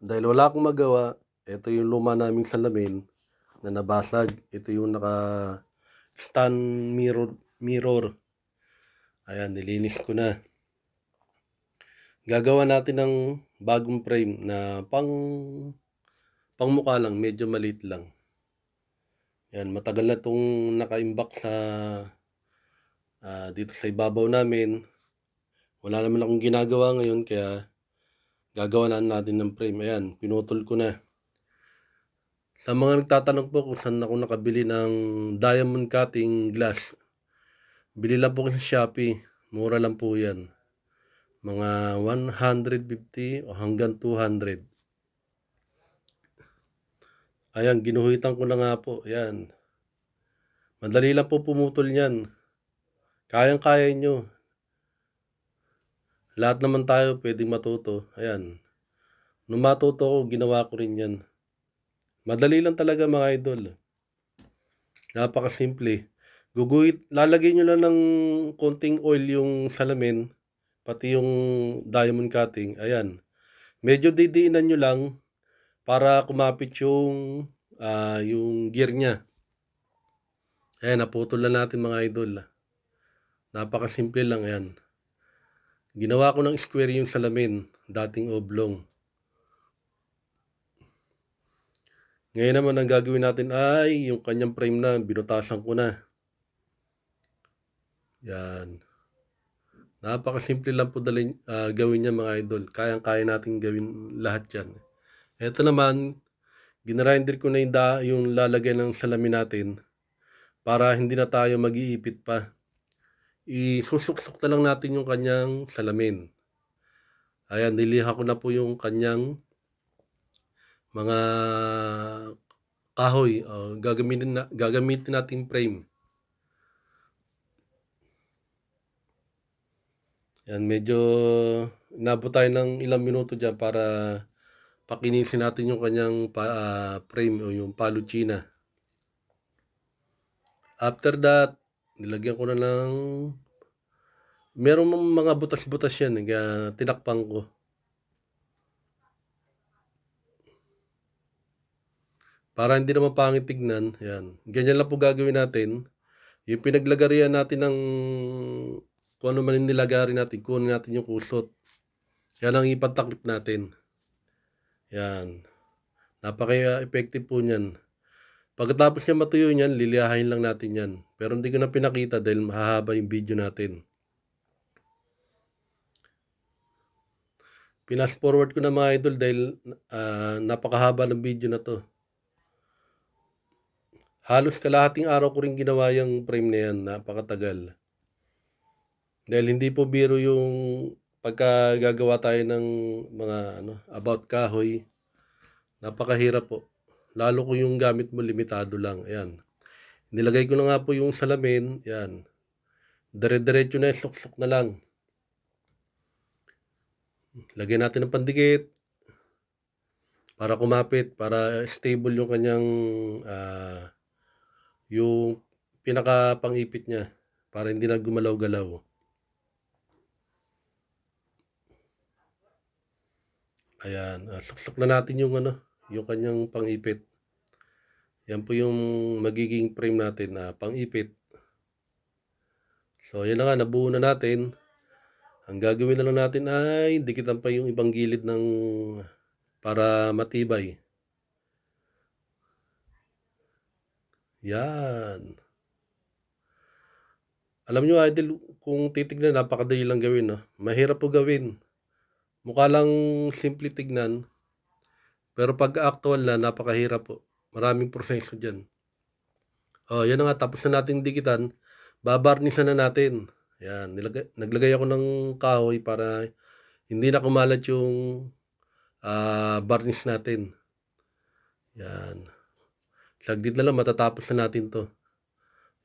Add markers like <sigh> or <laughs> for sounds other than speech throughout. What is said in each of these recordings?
Dahil wala akong magawa, ito yung luma naming salamin na nabasag. Ito yung naka stand mirror mirror. Ayan, nilinis ko na. Gagawa natin ng bagong frame na pang pangmukha lang, medyo maliit lang. Yan, matagal na itong nakaimbak sa ah, dito sa ibabaw namin. Wala naman akong ginagawa ngayon kaya gagawa na natin ng frame. Ayan, pinutol ko na. Sa mga nagtatanong po kung saan ako nakabili ng diamond cutting glass, bili lang po ko sa Shopee. Mura lang po yan. Mga 150 o hanggang 200. Ayan, ginuhitan ko na nga po. Ayan. Madali lang po pumutol yan. Kayang-kaya nyo. Lahat naman tayo pwedeng matuto. Ayan. Nung matuto ko, ginawa ko rin yan. Madali lang talaga mga idol. Napakasimple. Guguhit, lalagay nyo lang ng konting oil yung <laughs> salamin, pati yung diamond cutting. Ayan. Medyo didiinan nyo lang para kumapit yung ah, yung gear niya. Ayan, naputol na natin mga idol. Napakasimple lang yan. Ginawa ko ng square yung salamin, dating oblong. Ngayon naman ang gagawin natin ay yung kanyang frame na binutasan ko na. Yan. Napakasimple lang po dalhin, ah, gawin niya mga idol. Kayang-kaya natin gawin lahat yan. Ito naman, ginrinder ko na yung, da, yung lalagay ng salamin natin para hindi na tayo mag-iipit pa. Isusuksok na lang natin yung kanyang salamin. Ayan, niliha ko na po yung kanyang mga kahoy. Uh, gagamitin, na, gagamitin natin frame. Yan, medyo inabot tayo ng ilang minuto dyan para pakinisin natin yung kanyang pa, ah, frame o yung paluchina. After that, nilagyan ko na ng merong mga butas-butas yan, kaya tinakpan ko. Para hindi naman pangit tignan, yan. Ganyan lang po gagawin natin. Yung pinaglagarian natin ng kung ano man yung nilagari natin, kunin natin yung kusot. Yan ang ipatakip natin. Yan. Napaka-effective po niyan. Pagkatapos niya matuyo niyan, liliyahin lang natin yan. Pero hindi ko na pinakita dahil mahaba yung video natin. Pinas forward ko na mga idol dahil ah, napakahaba ng video na to. Halos kalahating araw ko rin ginawa yung frame na yan, napakatagal. Dahil hindi po biro yung pagka gagawa tayo ng mga ano, about kahoy, napakahirap po. Lalo ko yung gamit mo limitado lang. Ayan. Nilagay ko na nga po yung salamin. Ayan. Dire-diretso na, suksok na lang. Lagyan natin ng pandikit para kumapit, para stable yung kanyang ah, yung pinaka pangipit niya para hindi na gumalaw-galaw. Ayan, ah, suksok na natin yung ano, yung kanyang pangipit. Yan po yung magiging frame natin na pangipit. So, yan na nga, nabuo na natin. Ang gagawin na lang natin ay dikitan pa yung ibang gilid ng para matibay. Yan. Alam nyo, idol, kung titignan, napakadali lang gawin. No? Mahirap po gawin. Mukha lang simple tignan. Pero pag actual na, napakahirap po. Maraming proseso dyan. Oh, yan na nga, tapos na natin dikitan. Babarnisan na natin. Yan, nilagay, naglagay ako ng kahoy para hindi na kumalat yung ah, varnish natin. Yan. Saglit na lang, matatapos na natin to.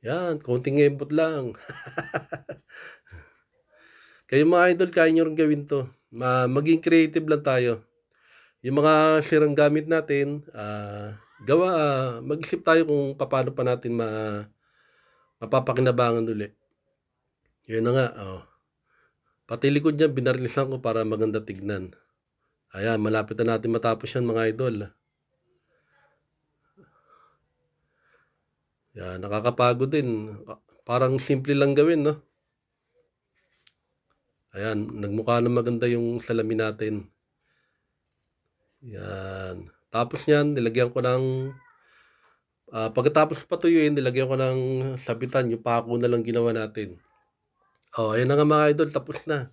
Yan, konting embot lang. <laughs> Kayo mga idol, kaya nyo rin gawin to. Ma maging creative lang tayo. Yung mga sirang gamit natin, ah, gawa, mag-isip tayo kung paano pa natin ma mapapakinabangan uli. Yun na nga, oh. Pati likod niya, binarnisan ko para maganda tignan. Ayan, malapit na natin matapos yan mga idol. Yan, nakakapagod din. Parang simple lang gawin, no? Ayan, nagmukha na maganda yung salamin natin. Yan. Tapos niyan, nilagyan ko ng ah, pagkatapos patuyuin, nilagyan ko ng sabitan, yung pako na lang ginawa natin. Oh, ayan na nga mga idol, tapos na.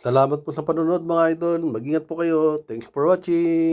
Salamat po sa panonood mga idol. Mag-ingat po kayo. Thanks for watching.